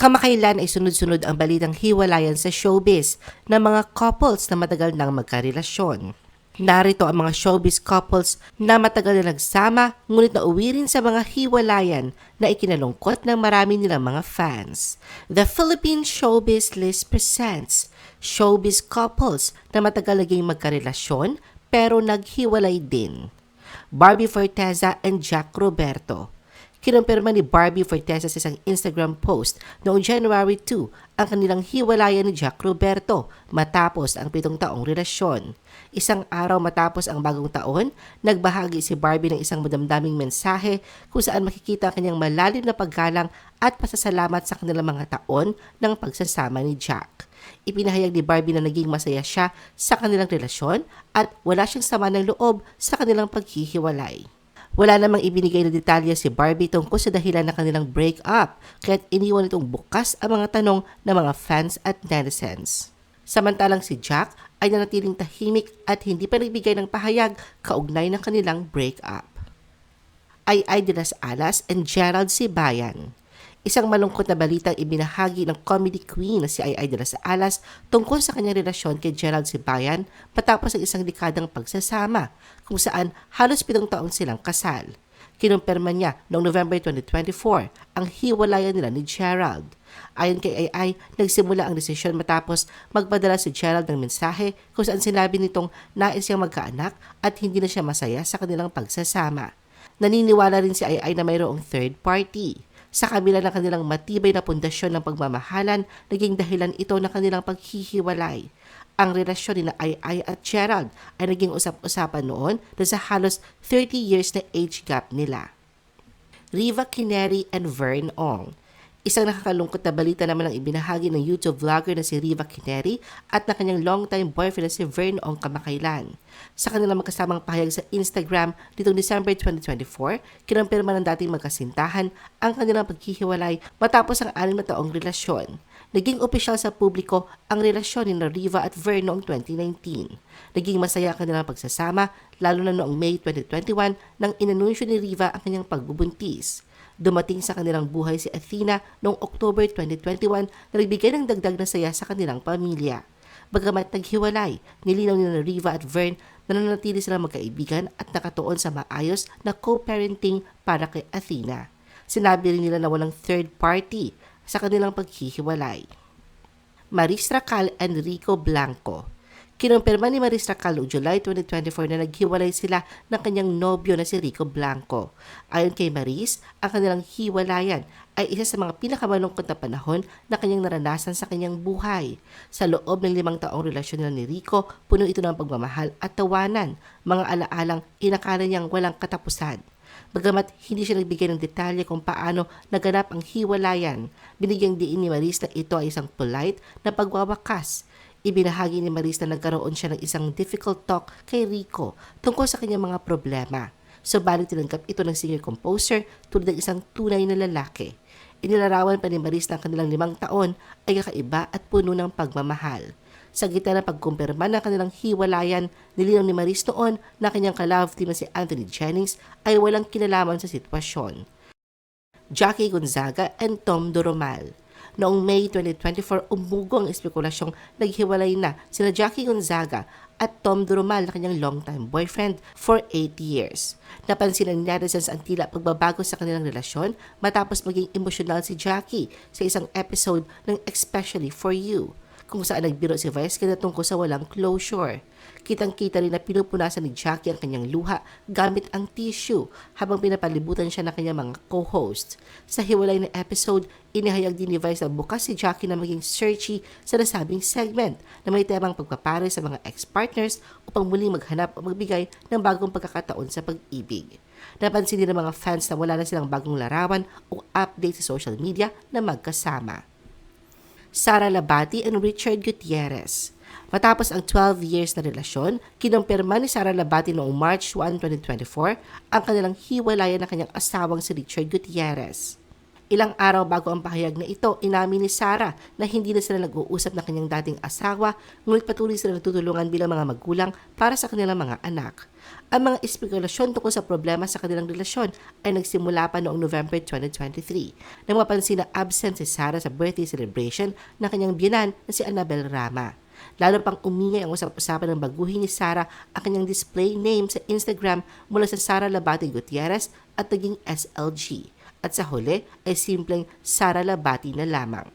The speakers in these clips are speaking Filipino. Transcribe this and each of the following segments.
Kamakailan ay sunod-sunod ang balitang hiwalayan sa showbiz ng mga couples na matagal nang magkarelasyon. Narito ang mga showbiz couples na matagal na nagsama ngunit nauwi rin sa mga hiwalayan na ikinalungkot ng marami nilang mga fans. The Philippine Showbiz List presents showbiz couples na matagal naging magkarelasyon pero naghiwalay din. Barbie Forteza and Jack Roberto. Kinumpirma ni Barbie Forteza sa isang Instagram post noong January 2 ang kanilang hiwalayan ni Jack Roberto matapos ang pitong taong relasyon. Isang araw matapos ang bagong taon, nagbahagi si Barbie ng isang madamdaming mensahe kung saan makikita ang kanyang malalim na paggalang at pasasalamat sa kanilang mga taon ng pagsasama ni Jack. Ipinahayag ni Barbie na naging masaya siya sa kanilang relasyon at wala siyang sama ng loob sa kanilang paghihiwalay. Wala namang ibinigay na detalye si Barbie tungkol sa dahilan ng kanilang breakup, kaya't iniwan itong bukas ang mga tanong ng mga fans at netizens. Samantalang si Jack ay nanatiling tahimik at hindi pa nagbigay ng pahayag kaugnay ng kanilang breakup. Ay Ay de las Alas and Gerald Sibayan. Isang malungkot na balitang ibinahagi ng comedy queen na si Ay Ay de las Alas tungkol sa kanyang relasyon kay Gerald Sibayan matapos ang isang dekadang pagsasama kung saan halos pitong taong silang kasal. Kinumpirma niya noong November 2024 ang hiwalayan nila ni Gerald. Ayon kay Ay Ay, nagsimula ang desisyon matapos magpadala si Gerald ng mensahe kung saan sinabi nitong nais siyang magkaanak at hindi na siya masaya sa kanilang pagsasama. Naniniwala rin si Ay na mayroong third party. Sa kabila ng kanilang matibay na pundasyon ng pagmamahalan, naging dahilan ito ng kanilang paghihiwalay. Ang relasyon ni na Ay at Gerald ay naging usap-usapan noon na sa halos 30 years na age gap nila. Riva Kineri and Vern Ong Isang nakakalungkot na balita naman ang ibinahagi ng YouTube vlogger na si Riva Kineri at na kanyang longtime boyfriend na si Vern Ong kamakailan. Sa kanilang magkasamang pahayag sa Instagram nitong December 2024, kinumpirma ng dating magkasintahan ang kanilang paghihiwalay matapos ang anim na taong relasyon. Naging opisyal sa publiko ang relasyon ni Riva at Vern noong 2019. Naging masaya ang kanilang pagsasama lalo na noong May 2021 nang inanunsyo ni Riva ang kanyang pagbubuntis. Dumating sa kanilang buhay si Athena noong October 2021 na nagbigay ng dagdag na saya sa kanilang pamilya. Bagamat naghiwalay, nilinaw ni na Riva at Vern na nanatili silang magkaibigan at nakatuon sa maayos na co-parenting para kay Athena. Sinabi rin nila na walang third party sa kanilang paghihiwalay. Maris Racal and Rico Blanco Kinumpirma ni Marisa noong July 2024 na naghiwalay sila ng kanyang nobyo na si Rico Blanco. Ayon kay Maris, ang kanilang hiwalayan ay isa sa mga pinakamalungkot na panahon na kanyang naranasan sa kanyang buhay. Sa loob ng limang taong relasyon nila ni Rico, puno ito ng pagmamahal at tawanan, mga alaalang inakala niyang walang katapusan. Bagamat hindi siya nagbigay ng detalye kung paano naganap ang hiwalayan, binigyang diin ni Maris na ito ay isang polite na pagwawakas Ibinahagi ni Maris na nagkaroon siya ng isang difficult talk kay Rico tungkol sa kanyang mga problema. Subalit tinanggap ito ng singer composer tulad ng isang tunay na lalaki. Inilarawan pa ni Maris na ang kanilang limang taon ay kakaiba at puno ng pagmamahal. Sa gitna ng pagkumpirma ng kanilang hiwalayan, nilinaw ni Maris noon na kanyang ka-love team na si Anthony Jennings ay walang kinalaman sa sitwasyon. Jackie Gonzaga and Tom Doromal Noong May 2024, umugo ang espekulasyong naghiwalay na sina Jackie Gonzaga at Tom Durumal na kanyang longtime boyfriend for 8 years. Napansin ng netizens ang tila pagbabago sa kanilang relasyon matapos maging emosyonal si Jackie sa isang episode ng Especially For You kung saan nagbiro si Vice Ganda tungkol sa walang closure. Kitang-kita rin na pinupunasan ni Jackie ang kanyang luha gamit ang tissue habang pinapalibutan siya ng kanyang mga co-host. Sa hiwalay na episode, inihayag din ni Vice na bukas si Jackie na maging searchy sa nasabing segment na may temang pagpapare sa mga ex-partners upang muling maghanap o magbigay ng bagong pagkakataon sa pag-ibig. Napansin din ng mga fans na wala na silang bagong larawan o update sa social media na magkasama. Sara Labati and Richard Gutierrez. Matapos ang 12 years na relasyon, kinumpirma ni Sara Labati noong March 1, 2024 ang kanilang hiwalayan ng kanyang asawang si Richard Gutierrez. Ilang araw bago ang pahayag na ito, inamin ni Sarah na hindi na sila nag-uusap ng kanyang dating asawa, ngunit patuloy sila nagtutulungan bilang mga magulang para sa kanilang mga anak. Ang mga espekulasyon tungkol sa problema sa kanilang relasyon ay nagsimula pa noong November 2023 nang mapansin na absent si Sarah sa birthday celebration ng kanyang biyanan na si Annabel Rama. Lalo pang umingay ang usap-usapan ng baguhin ni Sarah ang kanyang display name sa Instagram mula sa Sara Labati Gutierrez at naging SLG. At sa huli ay simpleng Sara Labati na lamang.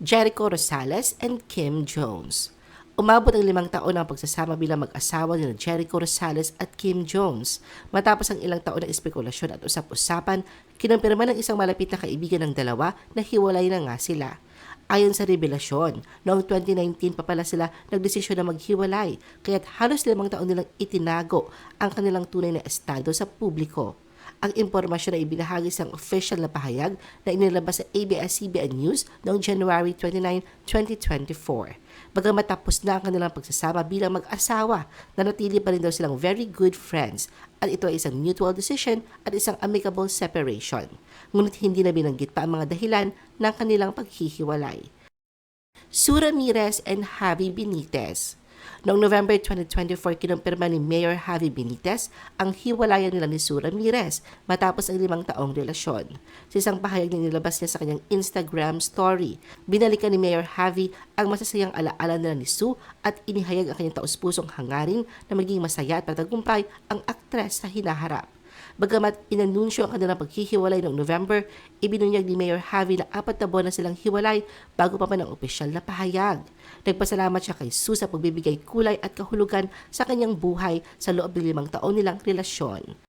Jericho Rosales and Kim Jones Umabot ang limang taon ang pagsasama bilang mag-asawa ni Jericho Rosales at Kim Jones. Matapos ang ilang taon ng espekulasyon at usap-usapan, kinumpirma ng isang malapit na kaibigan ng dalawa na hiwalay na nga sila. Ayon sa revelasyon, noong 2019 pa pala sila nagdesisyon na maghiwalay, kaya't halos limang taon nilang itinago ang kanilang tunay na estado sa publiko. Ang impormasyon ay ibinahagi sa official na pahayag na inilabas sa ABS-CBN News noong January 29, 2024. Bagamat tapos na ang kanilang pagsasama bilang mag-asawa, nanatili pa rin daw silang very good friends at ito ay isang mutual decision at isang amicable separation. Ngunit hindi na binanggit pa ang mga dahilan ng kanilang paghihiwalay. Sura Ramirez and Javi Benitez Noong November 2024, kinumpirma ni Mayor Javi Benitez ang hiwalayan nila ni Sura Ramirez matapos ang limang taong relasyon. Sa isang pahayag na nilabas niya sa kanyang Instagram story, binalikan ni Mayor Javi ang masasayang alaala nila ni Sue at inihayag ang kanyang taus-pusong hangarin na maging masaya at patagumpay ang aktres sa hinaharap. Bagamat inanunsyo ang kanilang paghihiwalay noong November, ibinunyag ni Mayor Javi na apat na buwan na silang hiwalay bago pa man ang opisyal na pahayag. Nagpasalamat siya kay Sue sa pagbibigay kulay at kahulugan sa kanyang buhay sa loob ng limang taon nilang relasyon.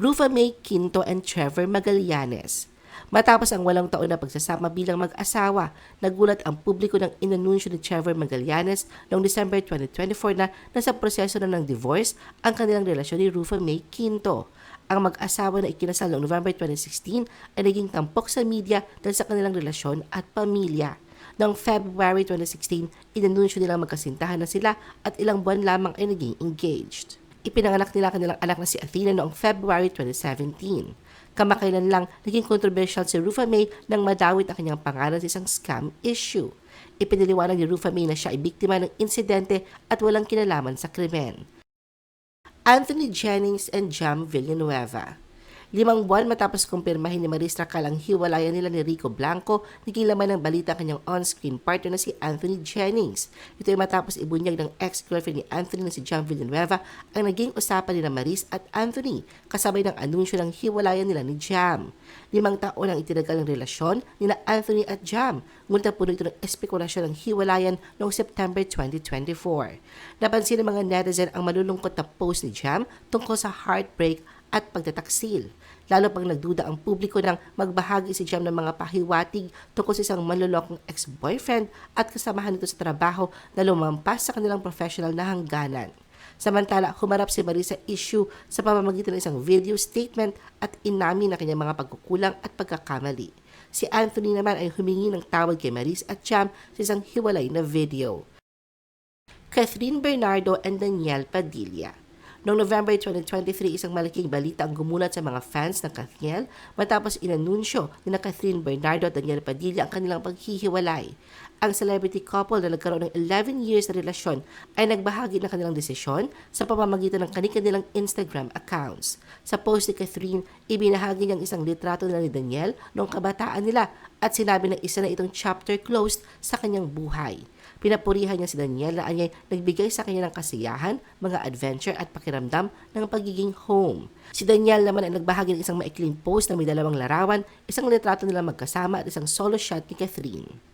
Rufa May Quinto and Trevor Magallanes Matapos ang walang taon na pagsasama bilang mag-asawa, nagulat ang publiko ng inanunsyo ni Trevor Magallanes noong December 2024 na nasa proseso na ng divorce ang kanilang relasyon ni Rufa May Quinto. Ang mag-asawa na ikinasal noong November 2016 ay naging tampok sa media dahil sa kanilang relasyon at pamilya. Noong February 2016, inanunsyo nilang magkasintahan na sila at ilang buwan lamang ay naging engaged. Ipinanganak nila kanilang anak na si Athena noong February 2017. Kamakailan lang naging controversial si Rufa May nang madawit ang kanyang pangalan sa isang scam issue. Ipiniliwanag ni Rufa May na siya ay biktima ng insidente at walang kinalaman sa krimen. Anthony Jennings and Jam Villanueva Limang buwan matapos kumpirmahin ni Marista Cal ang hiwalayan nila ni Rico Blanco, naging laman ng balita ang kanyang on-screen partner na si Anthony Jennings. Ito ay matapos ibunyag ng ex-girlfriend ni Anthony na si John Villanueva ang naging usapan ni Maris at Anthony kasabay ng anunsyo ng hiwalayan nila ni Jam. Limang taon ang itinagal ng relasyon ni na Anthony at Jam, ngunit puno ito ng espekulasyon ng hiwalayan noong September 2024. Napansin ng mga netizen ang malulungkot na post ni Jam tungkol sa heartbreak at pagtataksil. Lalo pang nagduda ang publiko ng magbahagi si Jam ng mga pahiwatig tungkol sa isang manlolokong ex-boyfriend at kasamahan nito sa trabaho na lumampas sa kanilang professional na hangganan. Samantala, humarap si Marisa issue sa pamamagitan ng isang video statement at inamin na kanyang mga pagkukulang at pagkakamali. Si Anthony naman ay humingi ng tawad kay Maris at Jam sa isang hiwalay na video. Catherine Bernardo and Danielle Padilla Noong November 2023, isang malaking balita ang gumulat sa mga fans ng Katniel matapos inanunsyo ni na Catherine Bernardo at Daniel Padilla ang kanilang paghihiwalay. Ang celebrity couple na nagkaroon ng 11 years na relasyon ay nagbahagi ng kanilang desisyon sa pamamagitan ng kanilang Instagram accounts. Sa post ni Catherine, ibinahagi niyang isang litrato nila ni Daniel noong kabataan nila at sinabi na isa na itong chapter closed sa kanyang buhay. Pinapurihan niya si Daniel na anyay nagbigay sa kanya ng kasiyahan, mga adventure at pakiramdam ng pagiging home. Si Daniel naman ay nagbahagi ng isang maikling post na may dalawang larawan, isang litrato nila magkasama at isang solo shot ni Catherine.